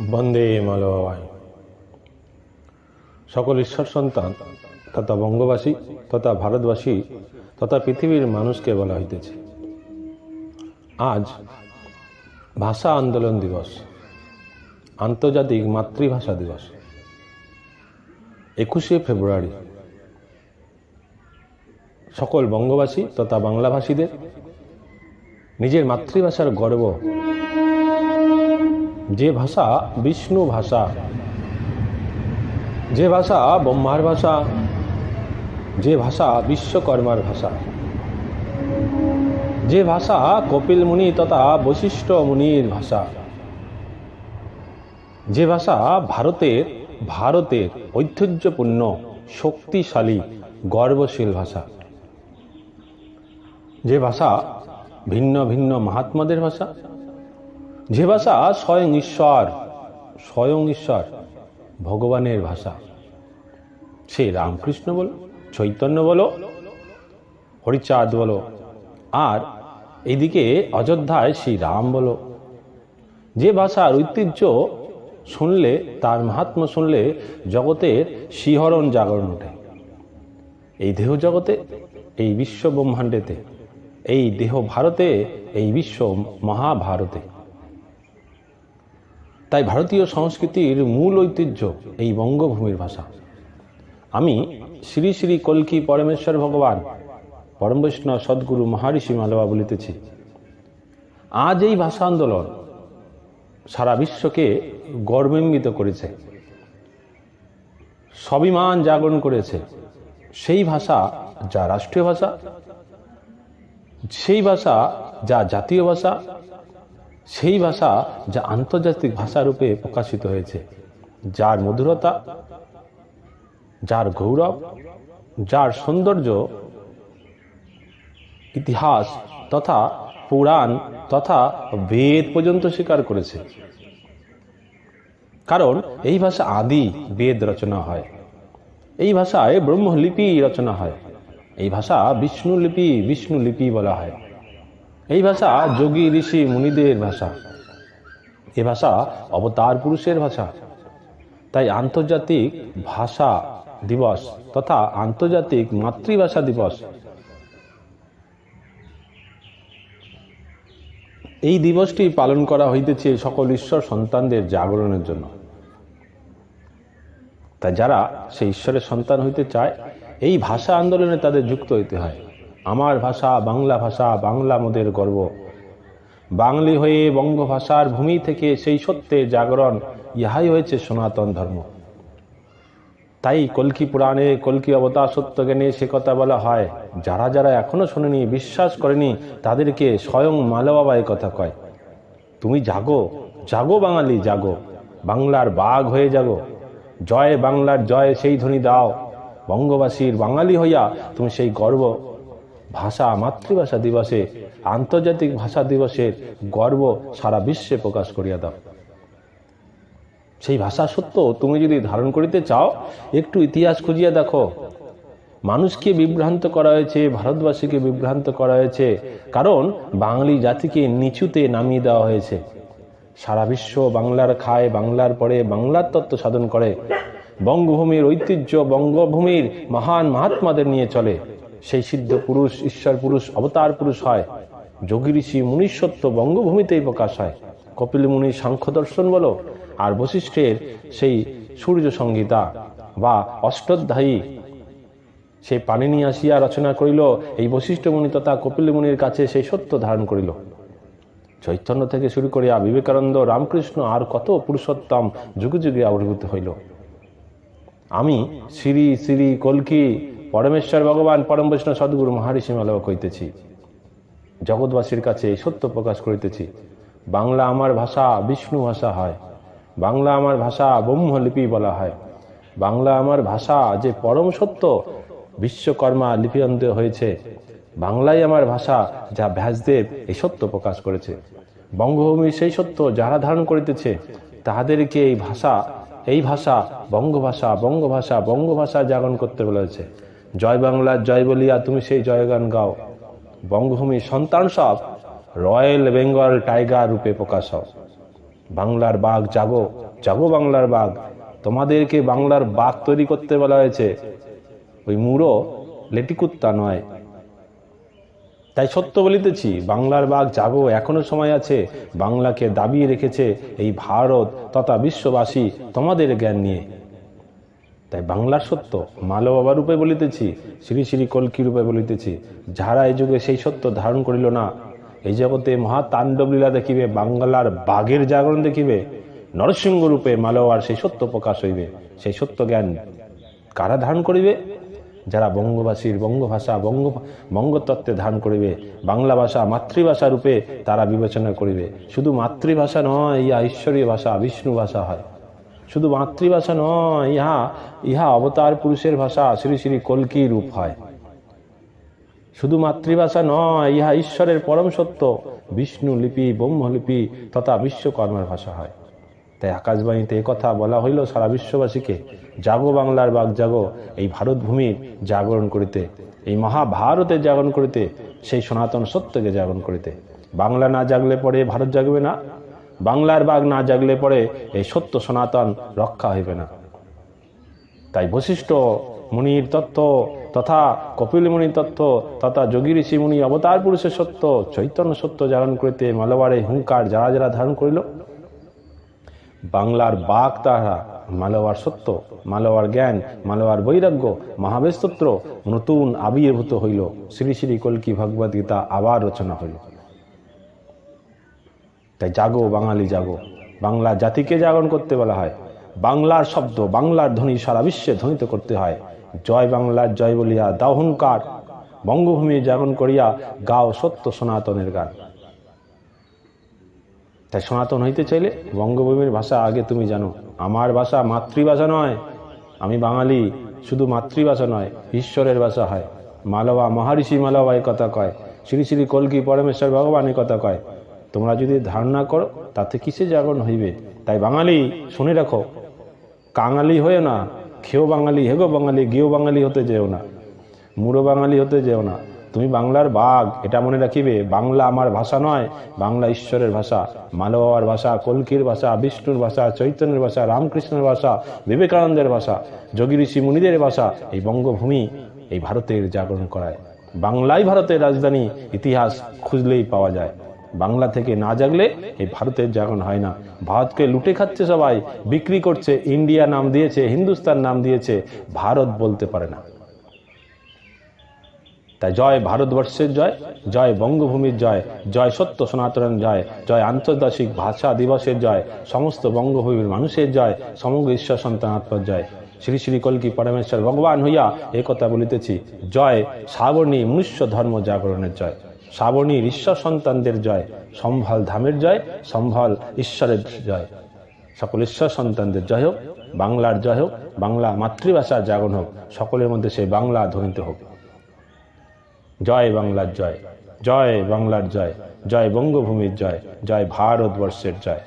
বন্দে মালবাই সকল ঈশ্বর সন্তান, তথা বঙ্গবাসী, তথা ভারতবাসী, তথা পৃথিবীর মানুষকে বলা হইতেছে। আজ ভাষা আন্দোলন দিবস, আন্তর্জাতিক মাতৃভাষা দিবস। একুশে ফেব্রুয়ারি, সকল বঙ্গবাসী তথা বাংলাভাষীদের নিজের মাতৃভাষার গর্ব যে ভাষা বিষ্ণু ভাষা, যে ভাষা ব্রহ্মার ভাষা, যে ভাষা বিশ্বকর্মার ভাষা, যে ভাষা কপিল মুনি তথা বশিষ্ঠ মুনির ভাষা, যে ভাষা ভারতের ভারতের ঐতিহ্যপূর্ণ, শক্তিশালী, গর্বশীল ভাষা, যে ভাষা ভিন্ন ভিন্ন মহাত্মাদের ভাষা যে ভাষা স্বয়ং ঈশ্বর স্বয়ং ঈশ্বর, ভগবানের ভাষা। সে রামকৃষ্ণ বলো, চৈতন্য বলো, হরিচাঁদ বলো, আর এইদিকে অযোধ্যায় শ্রী রাম বলো। যে ভাষার ঐতিহ্য শুনলে, তার মাহাত্ম শুনলে জগতের শিহরণ জাগরণ ওঠে। এই দেহ জগতে, এই বিশ্ব ব্রহ্মাণ্ডেতে, এই দেহ ভারতে, এই বিশ্ব মহাভারতে। তাই ভারতীয় সংস্কৃতির মূল ঐতিহ্য এই বঙ্গভূমির ভাষা। আমি শ্রী শ্রী কল্কি পরমেশ্বর ভগবান, পরম বৈষ্ণব সদ্গুরু মহারিষি মালবা বলিতেছি। আজ এই ভাষা আন্দোলন সারা বিশ্বকে গর্বান্বিত করেছে। স্বাভিমান জাগরণ করেছে। সেই ভাষা যা রাষ্ট্রীয় ভাষা, সেই ভাষা যা জাতীয় ভাষা সেই ভাষা যা আন্তর্জাতিক ভাষা রূপে প্রকাশিত হয়েছে। যার মধুরতা, যার গৌরব, যার সৌন্দর্য, ইতিহাস তথা পুরাণ তথা বেদ পর্যন্ত স্বীকার করেছে। কারণ এই ভাষা আদি বেদ রচনা হয়। এই ভাষায় ব্রহ্মলিপি রচনা হয়। এই ভাষা বিষ্ণুলিপি বিষ্ণুলিপি বলা হয়। এই ভাষা যোগী ঋষি মুনিদের ভাষা। এ ভাষা অবতার পুরুষের ভাষা। তাই আন্তর্জাতিক ভাষা দিবস তথা আন্তর্জাতিক মাতৃভাষা দিবস। এই দিবসটি পালন করা হইতেছে সকল ঈশ্বর সন্তানদের জাগরণের জন্য। তাই যারা সেই ঈশ্বরের সন্তান হইতে চায়, এই ভাষা আন্দোলনে তাদের যুক্ত হইতে হয়। আমার ভাষা বাংলা ভাষা, বাংলা মোদের গর্ব। বাঙালি হয়ে বঙ্গভাষার ভূমি থেকে সেই সত্যে জাগরণ, ইহাই হয়েছে সনাতন ধর্ম। তাই কলকি পুরাণে কলকি অবতার সত্য জ্ঞানে সে কথা বলা হয়, যারা যারা এখনও শোনেনি, বিশ্বাস করেনি, তাদেরকে স্বয়ং মালবাবা এ কথা কয়। তুমি জাগো জাগো বাঙালি, জাগো, বাংলার বাঘ হয়ে জাগো। জয় বাংলার জয়, সেই ধ্বনি দাও। বঙ্গবাসীর বাঙালি হইয়া তুমি সেই গর্ব ভাষা, মাতৃভাষা দিবসে, আন্তর্জাতিক ভাষা দিবসের গর্ব সারা বিশ্বে প্রকাশ করিয়া দাও। সেই ভাষা সত্য তুমি যদি ধারণ করিতে চাও, একটু ইতিহাস খুঁজিয়া দেখো। মানুষকে বিভ্রান্ত করা হয়েছে, ভারতবাসীকে বিভ্রান্ত করা হয়েছে, কারণ বাঙালি জাতিকে নিচুতে নামিয়ে দেওয়া হয়েছে। সারা বিশ্ব বাংলার খায়, বাংলার পরে বাংলার তত্ত্ব সাধন করে। বঙ্গভূমির ঐতিহ্য, বঙ্গভূমির মহান মহাত্মাদের নিয়ে চলে। সেই সিদ্ধ পুরুষ, ঈশ্বর পুরুষ, অবতার পুরুষ হয়। যোগী ঋষি মুনিশ্বত্ব বঙ্গভূমিতেই প্রকাশ হয়। কপিল মুনি সাংখ্য দর্শন বলো, আর বশিষ্ঠের সেই সূর্য সংহিতা বা অষ্টাধ্যায়ী। সেই পানিনি আসিয়া রচনা করিল, এই বশিষ্ঠ মুনি তথা কপিল মুনির কাছে সেই সত্য ধারণ করিল। চৈতন্য থেকে শুরু করিয়া বিবেকানন্দ রামকৃষ্ণ আর কত পুরুষোত্তম যুগে যুগে আবির্ভূত হইল। আমি শ্রী শ্রী কলকি পরমেশ্বর ভগবান, পরম বৈষ্ণব সদ্গুরু মহারিষি মালবা কইতেছি। জগৎবাসীর কাছে এই সত্য প্রকাশ করিতেছি। বাংলা আমার ভাষা বিষ্ণু ভাষা হয়। বাংলা আমার ভাষা ব্রহ্মলিপি বলা হয়। বাংলা আমার ভাষা যে পরম সত্য, বিশ্বকর্মা লিপিবদ্ধ হয়েছে। বাংলাই আমার ভাষা যা ব্যাসদেব এই সত্য প্রকাশ করেছে। বঙ্গভূমি সেই সত্য যারা ধারণ করিতেছে তাহাদেরকে এই ভাষা এই ভাষা বঙ্গভাষা বঙ্গভাষা বঙ্গভাষা জাগরণ করতে বলেছে। জয় বাংলার জয় বলিয়া তুমি সেই জয়গান গাও। বঙ্গভূমির সন্তান সব, রয়্যাল বেঙ্গল টাইগার রূপে প্রকাশ বাংলার বাঘ জাগো জাগো বাংলার বাঘ। তোমাদেরকে বাংলার বাঘ তৈরি করতে বলা হয়েছে। ওই মুড়ো লেটিকুত্তা নয়। তাই সত্য বলিতেছি, বাংলার বাঘ জাগো এখনও সময় আছে। বাংলাকে দাবিয়ে রেখেছে এই ভারত তথা বিশ্ববাসী তোমাদের জ্ঞান নিয়ে। তাই বাংলার সত্য মালো বাবা রূপে বলিতেছি, শ্রী শ্রী কলকি রূপে বলিতেছি। যাহারা এই যুগে সেই সত্য ধারণ করিল না, এই জগতে মহা তাণ্ডব লীলা দেখিবে, বাংলার বাঘের জাগরণ দেখিবে, নরসিংহ রূপে মালোয়ার সেই সত্য প্রকাশ হইবে, সেই সত্য জ্ঞান কারা ধারণ করিবে? যারা বঙ্গবাসীর বঙ্গভাষা, বঙ্গ, বঙ্গতত্ত্বে ধারণ করিবে, বাংলা ভাষা মাতৃভাষা রূপে তারা বিবেচনা করিবে। শুধু মাতৃভাষা নয় ইয়া ঈশ্বরীয় ভাষা, বিষ্ণু ভাষা হয়। শুধু মাতৃভাষা নয়, ইহা ইহা অবতার পুরুষের ভাষা, শ্রী শ্রী কলকি রূপ হয়। শুধু মাতৃভাষা নয়, ইহা ঈশ্বরের পরম সত্য। বিষ্ণু লিপি ব্রহ্মলিপি তথা বিশ্বকর্মার ভাষা হয়। তাই আকাশবাণীতে কথা বলা হইল সারা বিশ্ববাসীকে, জাগো বাংলার বাগ, জাগো, এই ভারত ভূমির জাগরণ করিতে, এই মহাভারতের জাগরণ করিতে, সেই সনাতন সত্যকে জাগরণ করিতে। বাংলা না জাগলে পরে ভারত জাগবে না। বাংলার বাঘ না জাগলে পরে এই সত্য সনাতন রক্ষা হইবে না। তাই বশিষ্ঠ মুনির তত্ত্ব তথা কপিল মুনির তত্ত্ব তথা যোগী ঋষি মুনি অবতার পুরুষের সত্য, চৈতন্য সত্য জাগরণ করিতে মালবারে হুঙ্কার যারা যারা ধারণ করিল। বাংলার বাঘ তাহারা মালবার সত্য মালবার জ্ঞান মালবার বৈরাগ্য মহাবেস্তত্র নতুন আবির্ভূত হইল। শ্রী শ্রী কল্কি ভগবদ গীতা আবার রচনা হইল। তাই জাগো, বাঙালি জাগো। বাংলা জাতিকে জাগরণ করতে বলা হয়। বাংলার শব্দ, বাংলার ধ্বনি সারা বিশ্বে ধ্বনিত করতে হয়। জয় বাংলার জয় বলিয়া দাহনকার বঙ্গভূমি জাগরণ করিয়া গাও সত্য সনাতনের গান। তাই সনাতন হইতে চাইলে বঙ্গভূমির ভাষা আগে তুমি জানো। আমার ভাষা মাতৃভাষা নয়। আমি বাঙালি, শুধু মাতৃভাষা নয়, ঈশ্বরের ভাষা হয়। মালবা মহারিষি মালবা কথা কয়। শ্রী শ্রী কলকি পরমেশ্বর ভগবান কথা কয়। তোমরা যদি ধারণা করো, তাতে কিসে জাগরণ হইবে? তাই বাঙালি, শুনে রাখো। কাঙালি হয়ে না খেয়েও বাঙালি, হেগো বাঙালি, গেও বাঙালি হতে যেও না, মুড়ো বাঙালি হতে যেও না। তুমি বাংলার বাঘ, এটা মনে রাখিবে, বাংলা আমার ভাষা নয়, বাংলা ঈশ্বরের ভাষা মালবাবার ভাষা, কলকির ভাষা, বিষ্ণুর ভাষা, চৈতন্যের ভাষা, রামকৃষ্ণের ভাষা, বিবেকানন্দের ভাষা, যোগী ঋষি মুনিদের ভাষা, এই বঙ্গভূমি এই ভারতের জাগরণ করায়। বাংলাই ভারতের রাজধানী, ইতিহাস খুঁজলেই পাওয়া যায়। বাংলা থেকে না জাগলে এই ভারতের জাগরণ হয় না। ভারতকে লুটে খাচ্ছে সবাই, বিক্রি করছে, ইন্ডিয়া নাম দিয়েছে, হিন্দুস্তান নাম দিয়েছে, ভারত বলতে পারে না। তাই জয় ভারতবর্ষের জয় জয় বঙ্গভূমির জয় জয় সত্য সনাতন জয় জয় আন্তর্জাতিক ভাষা দিবসের জয়, সমস্ত বঙ্গভূমির মানুষের জয়, সমগ্র ঈশ্বর সন্তানাত্মর জয়। শ্রী শ্রী কলকি পরমেশ্বর ভগবান হইয়া এ কথা বলিতেছি, জয় শ্রাবণী মনুষ্য ধর্ম জাগরণের জয়। শ্রাবণীর ঈশ্বর সন্তানদের জয়, সম্ভল ধামের জয়, সম্ভল ঈশ্বরের জয়। সকল ঈশ্বর সন্তানদের জয় হোক, বাংলার জয় হোক, বাংলা মাতৃভাষার জাগরণ হোক, সকলের মধ্যে সেই বাংলা ধ্বনিত হোক। জয় বাংলার জয় জয় বাংলার জয় জয় বঙ্গভূমির জয় জয় ভারতবর্ষের জয়।